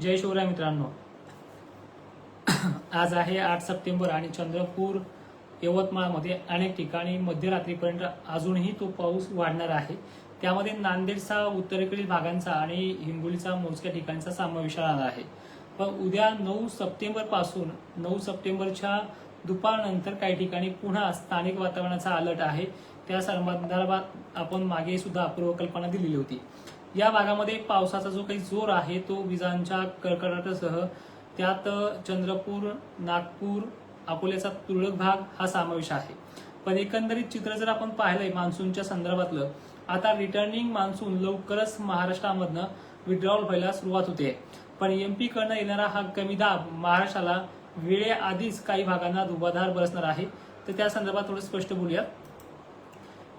जय शिवराय मित्रांनो. आज आहे आठ सप्टेंबर आणि चंद्रपूर यवतमाळमध्ये अनेक ठिकाणी मध्यरात्रीपर्यंत अजूनही तो पाऊस वाढणार आहे. त्यामध्ये नांदेडचा उत्तरेकडील भागांचा आणि हिंगोलीचा मोजक्या ठिकाणचा समावेश राहणार आहे. पण उद्या नऊ सप्टेंबरपासून नऊ सप्टेंबरच्या दुपारनंतर काही ठिकाणी पुन्हा स्थानिक वातावरणाचा अलर्ट आहे. त्या संदर्भात आपण मागे सुद्धा पूर्वकल्पना दिलेली होती. या भागामध्ये पावसाचा जो काही जोर आहे तो विजांच्या कडकडाटासह त्यात चंद्रपूर नागपूर अकोल्याचा तुरळक भाग हा समावेश आहे. पण एकंदरीत चित्र जर आपण पाहिलंय मान्सूनच्या संदर्भातलं आता रिटर्निंग मान्सून लवकरच महाराष्ट्रामधनं विड्रॉल व्हायला सुरुवात होते. पण एमपी कडनं येणारा हा कमी दाब महाराष्ट्राला वेळेआधीच काही भागांना धुवाधार बरसणार आहे. तर त्या संदर्भात थोडं स्पष्ट बोलूया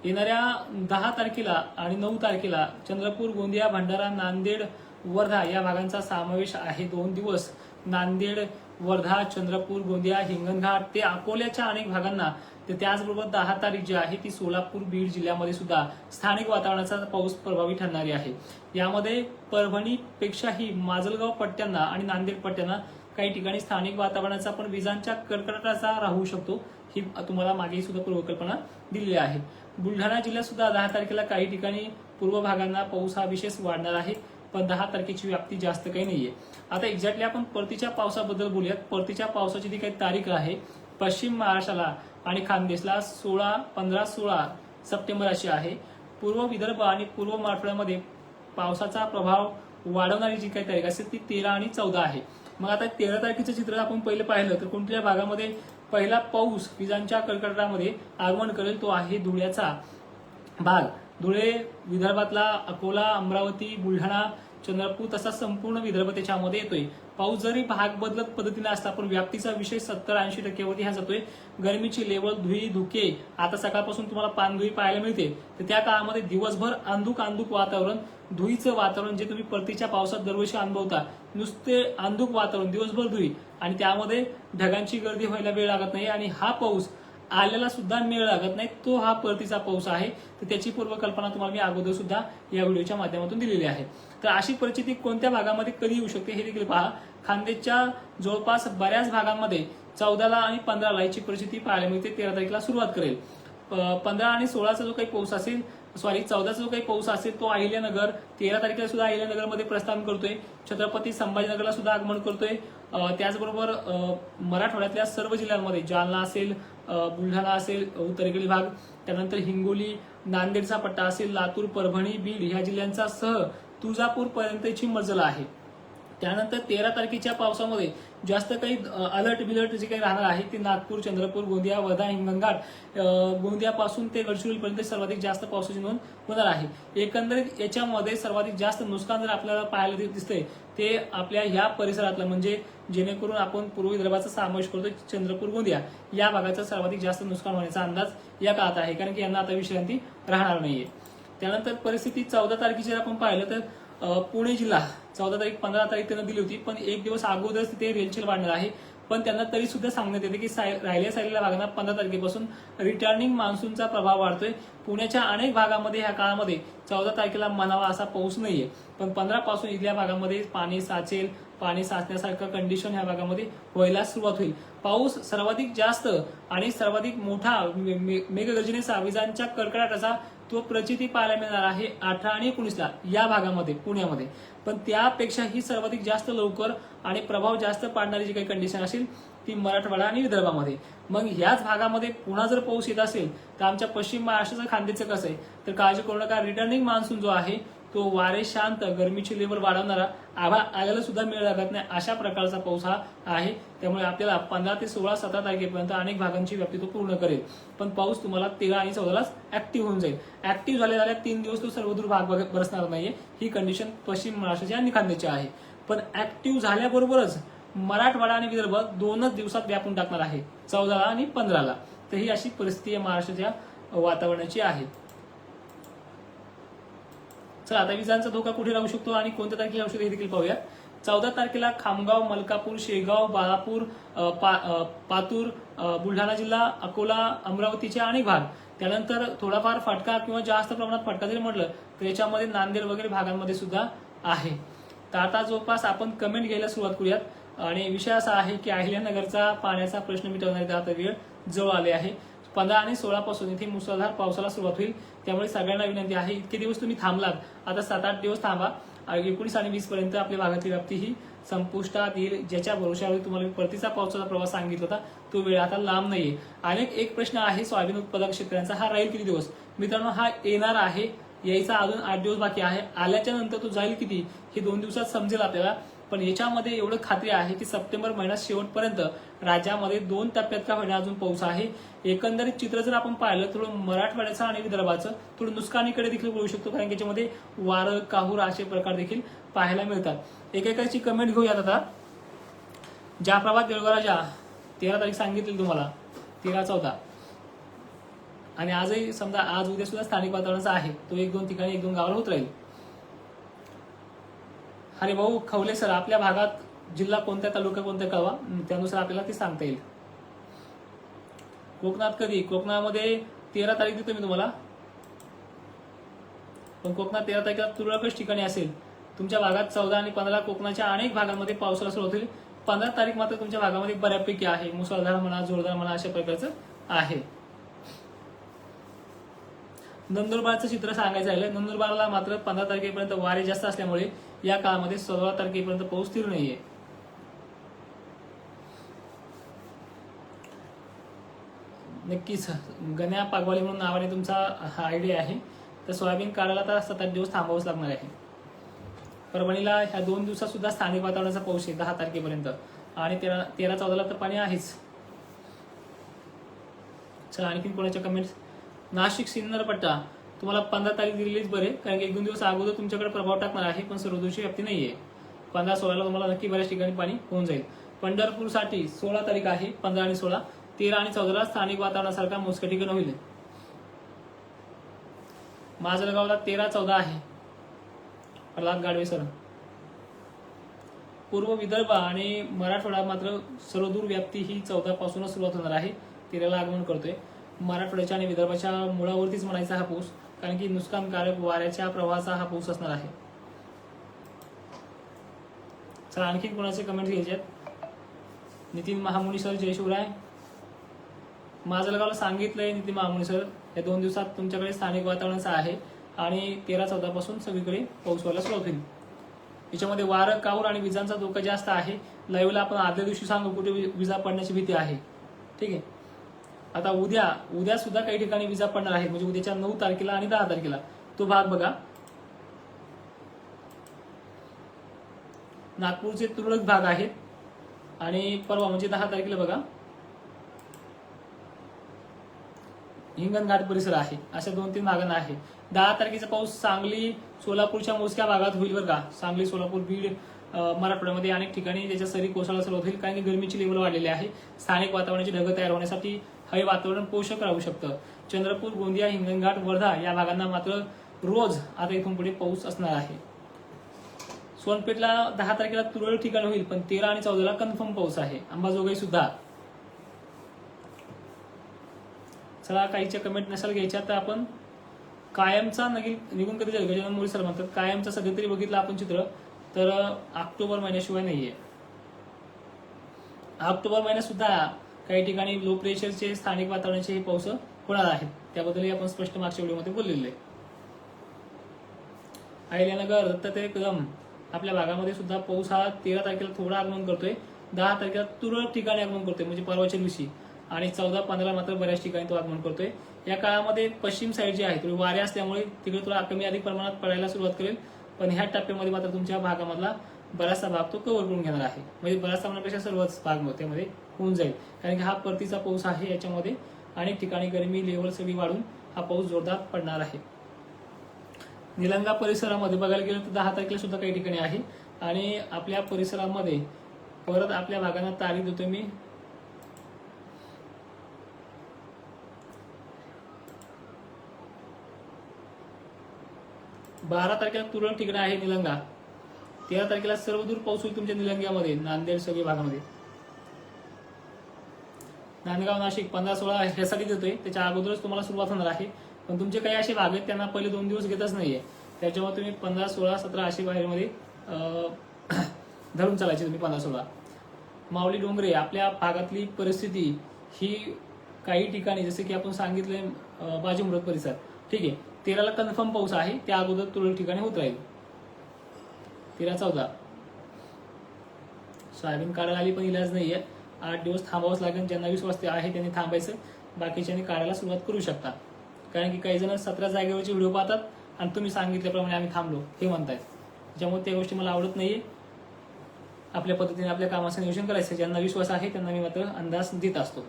येणाऱ्या दहा तारखेला आणि नऊ तारखेला चंद्रपूर गोंदिया भंडारा नांदेड वर्धा या भागांचा समावेश आहे. दोन दिवस नांदेड वर्धा चंद्रपूर गोंदिया हिंगणघाट ते अकोल्याच्या अनेक भागांना तर त्याचबरोबर दहा तारीख जी आहे ती सोलापूर बीड जिल्ह्यामध्ये सुद्धा स्थानिक वातावरणाचा पाऊस प्रभावी ठरणारी आहे. यामध्ये परभणीपेक्षाही माजलगाव पट्ट्यांना आणि नांदेड पट्ट्यांना काही ठिकाणी स्थानिक वातावरणाचा पण विजांच्या कडकडाटाचा राहू शकतो ही तुम्हाला मागे सुद्धा पूर्वकल्पना दिलेली आहे. बुलढाणा जिल्ह्यात सुद्धा दहा तारखेला काही ठिकाणी पूर्व भागांना पाऊस हा विशेष वाढणार आहे पण दहा तारखेची व्याप्ती जास्त काही नाहीये. आता एक्झॅक्टली आपण परतीच्या पावसाबद्दल बोलूयात. परतीच्या पावसाची जी काही तारीख आहे पश्चिम महाराष्ट्राला आणि खानदेशला सोळा पंधरा सोळा सप्टेंबर अशी आहे. पूर्व विदर्भ आणि पूर्व मराठवाड्यामध्ये पावसाचा प्रभाव वाढवणारी जी काही तारीख असेल ती तेरा आणि चौदा आहे. मग आता तेरा तारखेचं चित्र आपण पहिलं पाहिलं तर कोणत्या भागामध्ये पहिला पाऊस विजांच्या कडकडामध्ये आगमन करेल तो आहे धुळ्याचा भाग. धुळे विदर्भातला अकोला अमरावती बुलढाणा चंद्रपूर तसा संपूर्ण विदर्भ त्याच्यामध्ये येतोय. पाऊस जरी भाग बदलत पद्धतीने असला पण व्याप्तीचा विषय सत्तर ऐंशी टक्केवरती हा जातोय. गरमीची लेवल धुई धुके आता सकाळपासून तुम्हाला पानधुई पाहायला मिळते. तर त्या काळामध्ये दिवसभर अंधुक अंधुक वातावरण धुईचं वातावरण जे तुम्ही परतीच्या पावसात दरवर्षी अनुभवता नुसते अंधुक वातावरण दिवसभर धुई. आणि त्यामध्ये ढगांची गर्दी व्हायला वेळ लागत नाही आणि हा पाऊस आल्याला सुद्धा मेळ लागत नाही तो हा परतीचा पाऊस आहे. तर त्याची पूर्वकल्पना तुम्हाला मी अगोदर सुद्धा या व्हिडिओच्या माध्यमातून दिलेली आहे. तर अशी परिस्थिती कोणत्या भागामध्ये कधी येऊ शकते हे देखील पहा. खानदेशच्या जवळपास बऱ्याच भागांमध्ये चौदाला आणि पंधराला याची परिस्थिती पाहायला मिळते तेरा तारखेला सुरुवात करेल. पंधरा आणि सोळाचा जो काही पाऊस असेल सॉरी चौदाचा जो काही पाऊस असेल तो अहिल्यानगर तेरा तारखेला सुद्धा अहिल्यानगरमध्ये प्रस्थान करतोय. छत्रपती संभाजीनगरला सुद्धा आगमन करतोय. त्याचबरोबर मराठवाड्यातल्या सर्व जिल्ह्यांमध्ये जालना असेल बुलढाणा असेल उत्तरेकडील भाग त्यानंतर हिंगोली नांदेडचा पट्टा असेल लातूर परभणी बीड ह्या जिल्ह्यांचा सह तुळजापूर पर्यंतची मजल आहे. त्यानंतर तेरा तारखेच्या पावसामध्ये जास्त काही अलर्ट बिलर्ट जे काही राहणार आहे ते नागपूर चंद्रपूर गोंदिया वर्धा हिंगणघाट गोंदियापासून ते गडचिरोलीपर्यंत सर्वाधिक जास्त पावसाची नोंद होणार आहे. एकंदरीत याच्यामध्ये सर्वाधिक जास्त नुकसान जर आपल्याला पाहायला दिसतंय ते आपल्या ह्या परिसरातलं म्हणजे जेणेकरून आपण पूर्व विदर्भाचा समावेश करतो चंद्रपूर गोंदिया या भागाचं सर्वाधिक जास्त नुकसान होण्याचा अंदाज या काळात आहे. कारण की यांना आता विश्रांती राहणार नाहीये. त्यानंतर परिस्थिती चौदा तारखेची जर आपण पाहिलं तर पुणे जिल्हा चौदा तारीख पंधरा तारीख त्यांना दिली होती. पण एक दिवस अगोदरच तिथे रेलचेल वाढणार आहे. पण त्यांना तरी सुद्धा सांगण्यात येते की साय- राहिल्या सायलेल्या भागांना पंधरा तारखेपासून. रिटर्निंग मान्सूनचा प्रभाव वाढतोय. पुण्याच्या अनेक भागामध्ये ह्या काळामध्ये चौदा तारखेला म्हणावा असा पाऊस नाहीये. पण पंधरा पासून इथल्या भागामध्ये पाणी साचेल पाणी साचण्यासारखं कंडिशन ह्या भागामध्ये व्हायला सुरुवात होईल. पाऊस सर्वाधिक जास्त आणि सर्वाधिक मोठा मेघगर्जनेचा विजांच्या कडकडाटाचा तो प्रचिती पाहायला मिळणार आहे अठरा आणि एकोणीसला या भागामध्ये पुण्यामध्ये. पण त्यापेक्षाही सर्वाधिक जास्त लवकर आणि प्रभाव जास्त पाडणारी जी काही कंडिशन असेल ती मराठवाडा आणि विदर्भामध्ये. मग ह्याच भागामध्ये पुन्हा जर पाऊस येत असेल तर आमच्या पश्चिम महाराष्ट्राचं खांद्याचं कसं आहे? तर काळजी करू नका रिटर्निंग मान्सून जो आहे तो वारे शांत गरमीची लेवल वाढवणारा आभा आल्याला सुद्धा मेळ लागत नाही. अशा प्रकारचा पाऊस हा आहे. त्यामुळे आपल्याला पंधरा ते सोळा सतरा तारखेपर्यंत अनेक भागांची व्याप्ती तो पूर्ण करेल. पण पाऊस तुम्हाला तेरा आणि चौदालाच ऍक्टिव्ह होऊन जाईल. ऍक्टिव्ह झाले झाल्या तीन दिवस तो सर्वदूर भाग बरसणार नाहीये. ही कंडिशन पश्चिम महाराष्ट्राची आणि खांद्याची आहे. पण ऍक्टिव्ह झाल्याबरोबरच मराठवाडा आणि विदर्भ दोनच दिवसात व्यापून टाकणार आहे. चौदाला आणि पंधराला तर ही अशी परिस्थिती आहे महाराष्ट्राच्या वातावरणाची आहे. चला आता विजांचा धोका कुठे राहू शकतो आणि कोणत्या तारखेला राहू शकतो हे देखील पाहूया. चौदा तारखेला खामगाव मलकापूर शेगाव बाळापूर पा- पातूर बुलढाणा जिल्हा अकोला अमरावतीचे आणि भाग. त्यानंतर थोडाफार फटका किंवा जास्त प्रमाणात फटका जरी म्हटलं तर याच्यामध्ये नांदेड वगैरे भागांमध्ये सुद्धा आहे. तर आता जवळपास आपण कमेंट घ्यायला सुरुवात करूयात. आणि विषय असा आहे की अहिल्यानगरचा पाण्याचा प्रश्न मिटवणारी आता वेळ जवळ आले आहे. पंधरा आणि सोळा पासून इथे मुसळधार पावसाला सुरुवात होईल. त्यामुळे सगळ्यांना विनंती आहे इतके दिवस तुम्ही थांबलात आता सात आठ दिवस थांबा. एकोणीस आणि वीस पर्यंत आपल्या भागातली व्याप्ती ही संपुष्टात येईल ज्याच्या भरोशावर तुम्हाला परतीचा पावसाचा प्रवास सांगितला होता तो वेळ आता लांब नाहीये. अनेक एक प्रश्न आहे सोयाबीन उत्पादक शेतकऱ्यांचा हा राहील किती दिवस? मित्रांनो हा येणार आहे यायचा अजून आठ दिवस बाकी आहे. आल्याच्यानंतर तो जाईल किती? हे दोन दिवसात समजेल आपल्याला. पण याच्यामध्ये एवढं खात्री आहे की सप्टेंबर महिन्यात शेवटपर्यंत राज्यामध्ये दोन टप्प्यात का होईना अजून पाऊस आहे. एकंदरीत चित्र जर आपण पाहिलं थोडं मराठवाड्याचं आणि विदर्भाचं थोडं नुकसानीकडे देखील बोलू शकतो कारण की याच्यामध्ये वारं काहूर असे प्रकार देखील पाहायला मिळतात. एकेकाची कमेंट घेऊयात आता. जाफराबाद देळगराजा तेरा तारीख सांगितली तुम्हाला तेरा चौदा आणि आजही समजा आज उद्या सुद्धा स्थानिक वातावरणाचा आहे. तो एक दोन ठिकाणी एक दोन गावाला होत राहील. अरे भाऊ खवले सर आपल्या भागात जिल्हा कोणत्या तालुका कोणत्या कळवा? त्यानुसार आपल्याला ते सांगता येईल. कोकणात कधी? कोकणामध्ये तेरा तारीख देतो मी तुम्हाला. पण कोकणात तेरा तारखेला तुरळकच ठिकाणी असेल. तुमच्या भागात चौदा आणि पंधरा कोकणाच्या अनेक भागांमध्ये पावसाला सुरुवात होईल पंधरा तारीख मात्र तुमच्या भागामध्ये बऱ्यापैकी आहे. मुसळधार म्हणा जोरदार म्हणा अशा प्रकारचं आहे. नंदुरबारचं चित्र सांगायचं आहे नंदुरबारला मात्र पंधरा तारखेपर्यंत वारे जास्त असल्यामुळे या काळामध्ये सोळा तारखेपर्यंत पाऊस स्थिर नाहीये. नक्कीच गण्या पागवाली म्हणून नावाने तुमचा हा आयडिया आहे. तर सोयाबीन काढायला तर सात आठ दिवस थांबावंच लागणार आहे. परभणीला ह्या दोन दिवसात सुद्धा स्थानिक वातावरणाचा पाऊस आहे दहा तारखेपर्यंत. आणि तेरा तेरा चौदाला तर पाणी आहेच. चला आणखीन कोणाच्या कमेंट्स नाशिक सिन्नर पट्टा तुम्हाला पंधरा तारीख दिलेलीच बरे. कारण की एक दोन दिवस अगोदर तुमच्याकडे प्रभाव टाकणार आहे पण सर्वदोषी व्याप्ती नाहीये. पंधरा सोळाला तुम्हाला नक्की बऱ्याच ठिकाणी पाणी होऊन जाईल. पंढरपूरसाठी सोळा तारीख आहे पंधरा आणि सोळा. तेरा आणि चौदाला स्थानिक वातावरणासारखा मोजक्या ठिकाण होईल. माजलगावला तेरा चौदा आहे. प्रल्हाद गाडवे सर. पूर्व विदर्भ आणि मराठवाडा मात्र सर्वदूर व्याप्ती ही चौदा पासूनच सुरुवात होणार आहे. तेराला आगमन करतोय. मराठवाड्याच्या आणि विदर्भाच्या मुळावरतीच म्हणायचा हा पाऊस. कारण की नुकसानकारक वाऱ्याच्या प्रवाहाचा हा पाऊस असणार आहे. चला आणखी कोणाचे कमेंट घ्यायच्यात नितीन महामुनी सर जय शिवराय. माझलगावला सांगितलंय नितीन महामुनी सर या दोन दिवसात तुमच्याकडे स्थानिक वातावरणाचं आहे आणि तेरा चौदा पासून सगळीकडे पाऊस व्हायला सुरुवात होईल. याच्यामध्ये वारं काऊर आणि विजांचा धोका जास्त आहे? लाईव्हला आपण आदल्या दिवशी सांगू कुठे विजा पडण्याची भीती आहे. ठीक आहे? आता उद्या उद्या सुद्धा काही ठिकाणी विजा पडणार आहेत म्हणजे उद्याच्या नऊ तारखेला आणि दहा तारखेला. तो भाग बघा. नागपूरचे तुरळक भाग आहेत. आणि परवा म्हणजे दहा तारखेला बघा. हिंगणघाट परिसर आहे. अशा दोन तीन भागांना आहे. दहा तारखेचा पाऊस सांगली सोलापूरच्या मोजक्या भागात होईल बरं का. सांगली सोलापूर बीड मराठवाड्यामध्ये अनेक ठिकाणी त्याच्या सरी कोसळा सुरुवात होईल. कारण की गरमीची लेवल वाढलेली आहे. स्थानिक वातावरणाची ढगं तयार होण्यासाठी हे वातावरण पोषक राहू शकतं. चंद्रपूर गोंदिया हिंगणघाट वर्धा या भागांना मात्र रोज आता इथून पुढे पाऊस असणार आहे. सोनपेठला दहा तारखेला तुरळक ठिकाण होईल पण तेरा आणि चौदाला कन्फर्म पाऊस आहे. अंबाजोगाई सुद्धा. चला काहीच्या कमेंट नसाल घ्यायच्या तर आपण कायमचा नगील निघून कधी जाईल? गजानन मोरे सर म्हणतात कायमचा सध्या तरी बघितलं आपण चित्र तर ऑक्टोबर महिन्याशिवाय नाहीये. ऑक्टोबर महिन्यात सुद्धा काही ठिकाणी लो प्रेशरचे स्थानिक वातावरणाचे हे पाऊस होणार आहेत. त्याबद्दलही आपण स्पष्ट मागच्या व्हिडिओमध्ये बोललेले आहे. अहिल्यानगर दत्तात्रय कदम आपल्या भागामध्ये सुद्धा पाऊस हा तेरा तारखेला थोडा आगमन करतोय. दहा तारखेला तुरळक ठिकाणी आगमन करतोय म्हणजे परवाच्या दिवशी. आणि चौदा पंधरा मात्र बऱ्याच ठिकाणी तो आगमन करतोय. या काळामध्ये पश्चिम साईड जी आहे थोडी वारे असल्यामुळे तिकडे तुला कमी अधिक प्रमाणात पडायला सुरुवात करेल. पण ह्या टप्प्यामध्ये मात्र तुमच्या भागामधला बराचसा भाग तो कव्हर करून घेणार आहे. म्हणजे बराचसा म्हणण्यापेक्षा सर्वच भाग त्यामध्ये होऊन जाईल. कारण की हा परतीचा पाऊस आहे याच्यामध्ये अनेक ठिकाणी गरमी लेवल सगळी वाढून हा पाऊस जोरदार पडणार आहे. निलंगा परिसरामध्ये बघायला गेलं तर दहा तारखेला सुद्धा काही ठिकाणी आहे. आणि आपल्या परिसरामध्ये परत आपल्या भागांना तारीख देतो मी. बारा तारखेला तुरळक ठिकाणी आहे निलंगा. तेरा तारखेला सर्वदूर पाऊस होईल तुमच्या निलंग्यामध्ये नांदेड सगळ्या भागामध्ये. नांदगाव नाशिक पंधरा सोळा ह्यासाठी देतोय. त्याच्या अगोदरच तुम्हाला सुरुवात होणार आहे. पण तुमचे काही असे भाग आहेत त्यांना पहिले दोन दिवस घेतच नाहीये. त्याच्यामुळे तुम्ही पंधरा सोळा सतरा असे बाहेरमध्ये धरून चालायचे तुम्ही पंधरा सोळा. माऊली डोंगरे आपल्या भागातली परिस्थिती ही काही ठिकाणी जसे की आपण सांगितले अं, बाजी मृत परिसर. ठीक आहे. तेराला कन्फर्म पाऊस आहे. त्या अगोदर तुरळक ठिकाणी होत राहील. तेरा चौदा. सोयाबीन काढायला आली पण इलाज नाहीये. आठ दिवस थांबावंच लागेल ज्यांना विश्वास आहे त्यांनी थांबायचं. बाकीच्यांनी काढायला सुरुवात करू शकता. कारण की काही जण सतरा जागेवरचे व्हिडिओ पाहतात आणि तुम्ही सांगितल्याप्रमाणे आम्ही थांबलो हे म्हणतायत. त्याच्यामुळे त्या गोष्टी मला आवडत नाही आपल्या पद्धतीने आपल्या कामाचं नियोजन करायचं. ज्यांना विश्वास आहे त्यांना मी मात्र अंदाज देत असतो.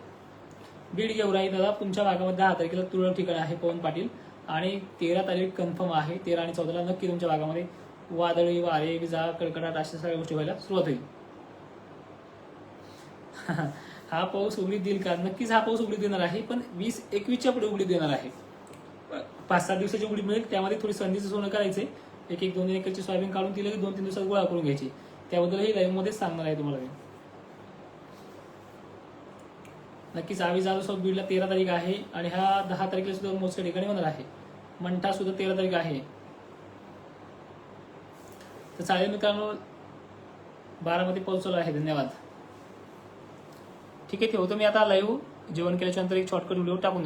बीड गेवराई दादा तुमच्या भागामध्ये दहा तारखेला तुरळक ठिकाण आहे पवन पाटील. आणि तेरा तारीख कन्फर्म आहे. तेरा आणि चौदाला नक्की तुमच्या भागामध्ये वादळी वारे विजा कडकडाट अशा सगळ्या गोष्टी व्हायला सुरुवात होईल. हा पाऊस उघडी देईल का? नक्कीच हा पाऊस उघडी देणार आहे पण वीस एकवीसच्या पुढे उघडी देणार आहे. पाच सात दिवसाची उघडी मिळेल त्यामध्ये थोडी संधीचं सोनं करायचे. एक एक दोन एकरचे एकरची सोयाबीन काढून तिला दोन तीन दिवसात गोळा करून घ्यायची. त्याबद्दलही लाईव्हमध्येच सांगणार आहे तुम्हाला मी. नक्कीच आवी जाधव बीडला तेरा तारीख आहे आणि हा दहा तारखेला सुद्धा मोजक्या ठिकाणी होणार आहे. मंठा सुद्धा तेरा तारीख आहे. तर चालेल मित्रांनो बारामध्ये पोहोचलो आहे. धन्यवाद. ठीक आहे ठेवतो मी आता लाईव्ह जेवण केल्याच्यानंतर एक शॉर्टकट व्हिडिओ टाकून